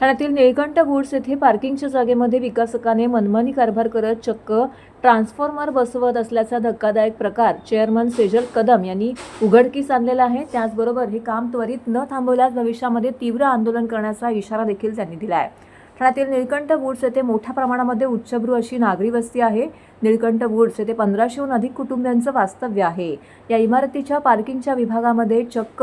ठाण्यातील निळकंठ गुड्स येथे पार्किंगच्या जागेमध्ये विकासकाने मनमानी कारभार करत चक्क ट्रान्सफॉर्मर बसवत असल्याचा धक्कादायक प्रकार चेअरमन सेजल कदम यांनी उघडकीस आणलेला आहे. त्याचबरोबर हे काम त्वरित न थांबवल्यास भविष्यामध्ये तीव्र आंदोलन करण्याचा इशारा देखील त्यांनी दिला आहे ठाण्यातील निळकंठ वुड्स येथे मोठ्या प्रमाणामध्ये उच्चभ्रू अशी नागरी वस्ती आहे. निळकंठ वुड्स येथे पंधराशेहून अधिक कुटुंबियांचं वास्तव्य आहे. या इमारतीच्या पार्किंगच्या विभागामध्ये चक्क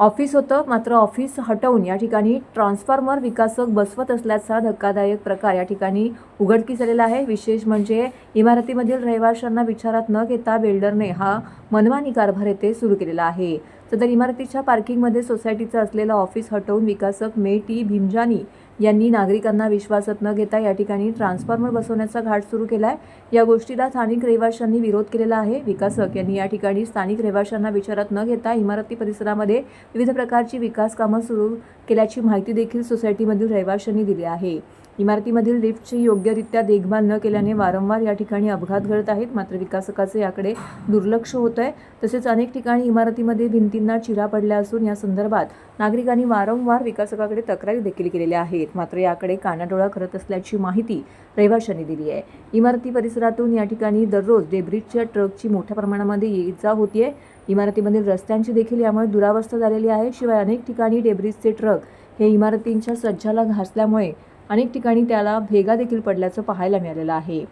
ऑफिस होतं. मात्र ऑफिस हटवून या ठिकाणी ट्रान्सफॉर्मर विकासक बसवत असल्याचा धक्कादायक प्रकार या ठिकाणी उघडकीस आलेला आहे. विशेष म्हणजे इमारतीमधील रहिवाशांना विचारात न घेता बिल्डरने हा मनमानी कारभार येथे सुरू केलेला आहे. सदर इमारतीच्या पार्किंगमध्ये सोसायटीचं असलेलं ऑफिस हटवून विकासक मे टी भीमजानी यांनी नागरिकांना विश्वासात न घेता या ठिकाणी ट्रान्सफॉर्मर बसवण्याचा घाट सुरू केला आहे या गोष्टीला स्थानिक रहिवाशांनी विरोध केलेला आहे. विकासक यांनी या ठिकाणी स्थानिक रहिवाशांना विचारात न घेता इमारती परिसरामध्ये विविध प्रकारची विकास कामं सुरू केल्याची माहिती देखील सोसायटीमधील रहिवाशांनी दिली आहे. इमारतीमधील लिफ्टची योग्यरित्या देखभाल न केल्याने वारंवार या ठिकाणी अपघात घडत आहेत. मात्र विकासकाचे याकडे दुर्लक्ष होत आहे तसेच अनेक ठिकाणी इमारतीमध्ये भिंतींना चिरा पडल्या असून या संदर्भात नागरिकांनी वारंवार विकासकाकडे तक्रारी देखील केलेल्या आहेत. मात्र याकडे कानाडोळा करत असल्याची माहिती रहिवाशांनी दिली आहे. इमारती परिसरातून या ठिकाणी दररोज डेब्रिजच्या ट्रकची मोठ्या प्रमाणामध्ये ये जा होतीये. इमारतीमधील रस्त्यांची देखील यामुळे दुरावस्था झालेली आहे. शिवाय अनेक ठिकाणी डेब्रिजचे ट्रक हे इमारतींच्या सज्जाला घासल्यामुळे अनेक ठिकाणी त्याला भेगा देखील पडल्याचं पाहायला मिळालेलं आहे.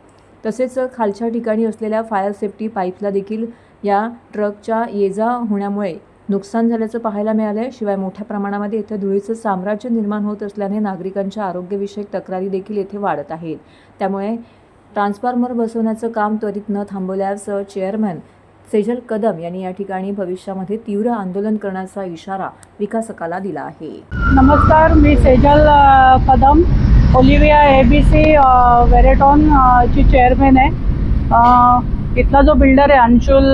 तसेच खालच्या ठिकाणी असलेल्या फायर सेफ्टी पाईपला देखील या ट्रकच्या ये जा होण्यामुळे नुकसान झाल्याचं पाहायला मिळालं आहे शिवाय मोठ्या प्रमाणामध्ये इथं धुळीचं साम्राज्य निर्माण होत असल्याने नागरिकांच्या आरोग्यविषयक तक्रारी देखील येथे वाढत आहेत. त्यामुळे ट्रान्सफॉर्मर बसवण्याचं काम त्वरित न थांबवल्यास चेअरमॅन सेजल कदम यांनी या ठिकाणी भविष्यामध्ये तीव्र आंदोलन करण्याचा इशारा विकासकाला दिला आहे. नमस्कार मी Sejal Kadam. Olivia A B C वेरेटॉन ची चेअरमॅन आहे. इथला जो बिल्डर आहे अंशुल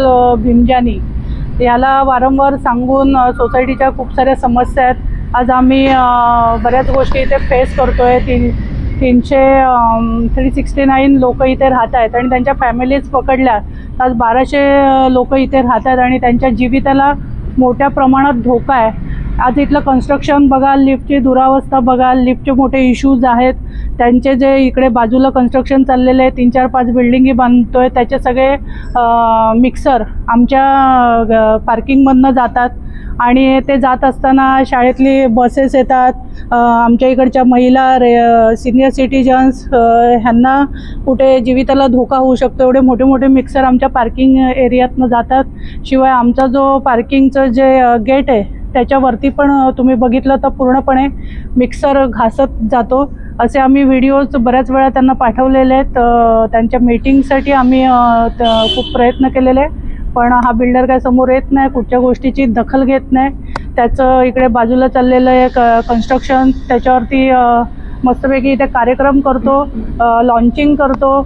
भिमजानी भीमजानी याला वारंवार सांगून सोसायटीच्या खूप साऱ्या समस्या आहेत. आज आम्ही बऱ्याच गोष्टी इथे फेस करतो आहे तीन तीनशे थ्री सिक्स्टी नाईन लोक इथे राहत आहेत आणि त्यांच्या फॅमिलीज पकडल्या. तर आज बाराशे लोक इथे राहत आहेत आणि त्यांच्या जीविताला मोठ्या प्रमाणात धोका आहे. आज इथलं कन्स्ट्रक्शन बघाल लिफ्टची दुरावस्था बघाल लिफ्टचे मोठे इश्यूज आहेत. त्यांचे जे इकडे बाजूला कन्स्ट्रक्शन चाललेले आहे तीन चार पाच बिल्डिंगी बांधतो आहे त्याचे सगळे मिक्सर आमच्या पार्किंगमधनं जातात. आणि ते जात असताना शाळेतली बसेस येतात. आमच्या इकडच्या महिला रे सिनियर सिटीजन्स ह्यांना कुठे जीविताला धोका होऊ शकतो एवढे मोठे मोठे मिक्सर आमच्या पार्किंग एरियातनं जातात. शिवाय आमचा जो पार्किंगचं जे गेट आहे त्याच्यावरती पण तुम्ही बघितलं तर पूर्णपणे मिक्सर घासत जातो. असे आम्ही व्हिडिओज बऱ्याच वेळा त्यांना पाठवलेले आहेत. त्यांच्या मीटिंगसाठी आम्ही त- खूप प्रयत्न केलेले आहे पण हा बिल्डर काय समोर येत नाही कुठच्या गोष्टीची दखल घेत नाही. त्याचं इकडे बाजूला चाललेलं एक कन्स्ट्रक्शन त्याच्यावरती मस्तपैकी इथे कार्यक्रम करतो लॉन्चिंग करतो.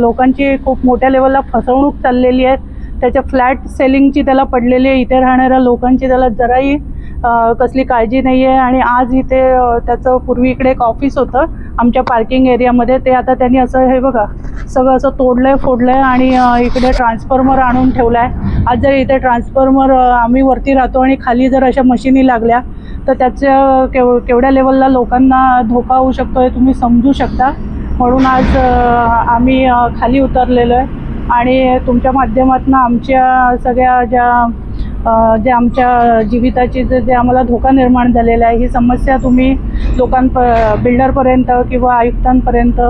लोकांची खूप मोठ्या लेवलला फसवणूक चाललेली आहे. त्याच्या फ्लॅट सेलिंगची त्याला पडलेली आहे. इथे राहणाऱ्या लोकांची त्याला जराही कसली काळजी नाही आहे आणि आज इथे त्याचं पूर्वी इकडे एक ऑफिस होतं. आमच्या पार्किंग एरियामध्ये ते आता त्यांनी असं हे बघा सगळं असं तोडलं आहे फोडलं आहे आणि इकडे ट्रान्सफॉर्मर आणून ठेवला आहे आज जर इथे ट्रान्सफॉर्मर आम्ही वरती राहतो आणि खाली जर अशा मशिनी लागल्या तर त्याच्या केव केवढ्या लेवलला लोकांना धोका होऊ शकतो हे तुम्ही समजू शकता. म्हणून आज आम्ही खाली उतरलेलो आहे. आणि तुमच्या माध्यमातून आमच्या सगळ्या ज्या जे आमच्या जीविताची जे जे आम्हाला धोका निर्माण झालेला आहे ही समस्या तुम्ही लोकांप बिल्डरपर्यंत किंवा आयुक्तांपर्यंत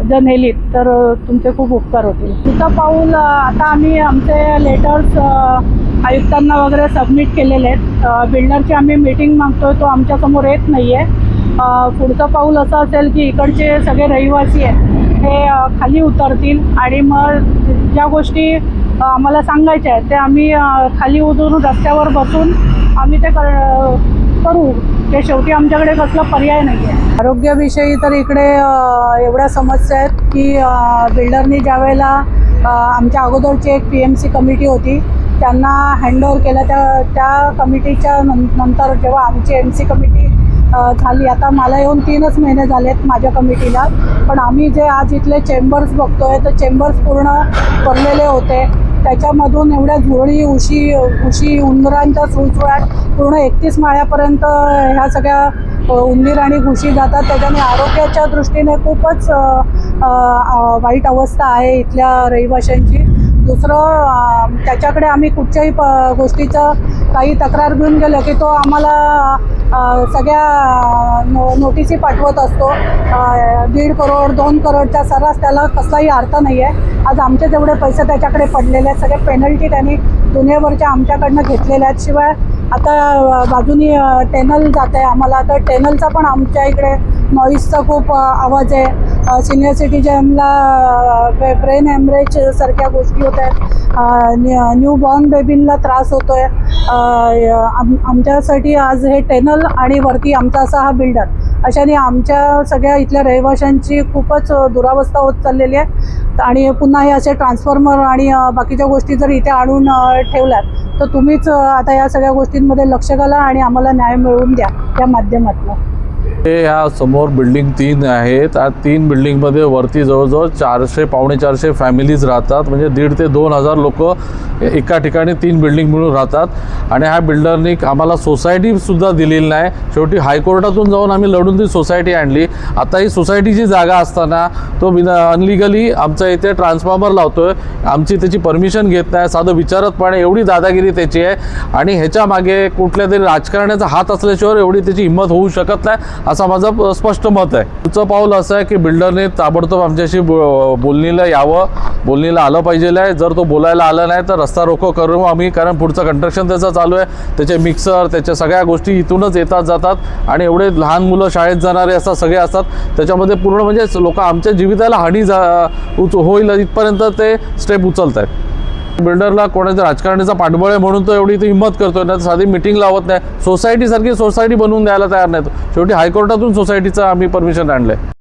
जर नेलीत तर तुमचे खूप उपकार होतील. पुढचं पाऊल आता आम्ही आमचे लेटर्स आयुक्तांना वगैरे सबमिट केलेले आहेत. बिल्डरची आम्ही मीटिंग मागतोय तो आमच्यासमोर येत नाही आहे पुढचं पाऊल असं असेल की इकडचे सगळे रहिवासी आहेत हे खाली उतरतील आणि मग ज्या गोष्टी आम्हाला सांगायच्या आहेत ते आम्ही खाली उतरून रस्त्यावर बसून आम्ही ते कर करू. ते शेवटी आमच्याकडे कसला पर्याय नाही आहे आरोग्याविषयी तर इकडे एवढ्या समस्या आहेत की बिल्डरनी ज्या वेळेला आमच्या अगोदरची एक पी एम सी कमिटी होती त्यांना हँडओव्हर केलं. त्या त्या कमिटीच्या नंतर जेव्हा आमची एम सी कमिटी झाली. आता मला येऊन तीनच महिने झालेत माझ्या कमिटीला. पण आम्ही जे आज इथले चेंबर्स बघतोय तर चेंबर्स पूर्ण भरलेले होते. त्याच्यामधून एवढ्या झुरळी उशी उशी उंदरांच्या सुळसुळाट पूर्ण एकतीस माळ्यापर्यंत ह्या सगळ्या उंदीर आणि घुशी जातात. त्याच्याने आरोग्याच्या दृष्टीने खूपच वाईट अवस्था आहे इथल्या रहिवाशांची. दुसरं त्याच्याकडे आम्ही कुठच्याही प गोष्टीचं काही तक्रार घेऊन गेलो की तो आम्हाला सगळ्या नो नोटिसी पाठवत असतो. दीड करोड दोन करोडच्या सर्रास त्याला कसलाही अर्थ नाही आहे आज आमचे जेवढे पैसे त्याच्याकडे पडलेले आहेत सगळे पेनल्टी त्यांनी दुनियाभरच्या आमच्याकडनं घेतलेल्या आहेत. शिवाय आता बाजूनी टेनल जात आहे आम्हाला. तर टेनलचा पण आमच्या इकडे नॉईजचा खूप आवाज आहे. सिनियर सिटीजनला ब्रेन हॅमरेज सारख्या गोष्टी होत आहेत न्यू बॉर्न बेबींना त्रास होतो आहे आमच्यासाठी आज हे टेनल आणि वरती आमचा असा हा बिल्डर अशाने आमच्या सगळ्या इथल्या रहिवाशांची खूपच दुरावस्था होत चाललेली आहे. आणि पुन्हा हे असे ट्रान्सफॉर्मर आणि बाकीच्या गोष्टी जर इथे आणून ठेवल्यात तर तुम्हीच आता या सगळ्या गोष्टींमध्ये लक्ष घाला आणि आम्हाला न्याय मिळवून द्या या माध्यमातून. हे ह्या समोर बिल्डिंग तीन आहेत. त्या तीन बिल्डिंगमध्ये वरती जवळजवळ चारशे पावणे चारशे फॅमिलीज राहतात. म्हणजे दीड ते दोन हजार लोक एका ठिकाणी तीन बिल्डिंग मिळून राहतात. आणि ह्या बिल्डरनी आम्हाला सोसायटीसुद्धा दिलेली नाही. शेवटी हायकोर्टातून जाऊन आम्ही लढून ती सोसायटी आणली. आता ही सोसायटीची जागा असताना तो बिना अनलिगली आमच्या इथे ट्रान्सफॉर्मर लावतो आहे आमची त्याची परमिशन घेत नाही. साधं विचारत पाणी एवढी दादागिरी त्याची आहे. आणि ह्याच्या मागे कुठल्या तरी राजकारण्याचा हात असल्याशिवाय एवढी त्याची हिंमत होऊ शकत नाही. असा माझं प- स्पष्ट मत आहे. पुढचं पाऊल असं आहे की बिल्डरने ताबडतोब आमच्याशी बो बोलणीला यावं बोलणीला आलं पाहिजे आहे. जर तो बोलायला आला नाही तर रस्ता रोको करू आम्ही कारण पुढचं कंस्ट्रक्शन त्याचं चालू आहे. त्याचे मिक्सर त्याच्या सगळ्या गोष्टी इथूनच येतात जातात. आणि एवढे लहान मुलं शाळेत जाणारे असतात सगळे असतात. त्याच्यामध्ये पूर्ण म्हणजे लोक आमच्या जीविताला हानी जा उच होईल इथपर्यंत ते स्टेप उचलत आहेत बिल्डरला कोणाच्या राजकारणाचा पाठबळ आहे म्हणून तो एवढी ती हिंमत करतोय. ना साधी मिटिंग लावत नाही. सोसायटीसारखी सोसायटी बनवून द्यायला तयार नाही शेवटी हायकोर्टातून सोसायटीचं आम्ही परमिशन आणलं आहे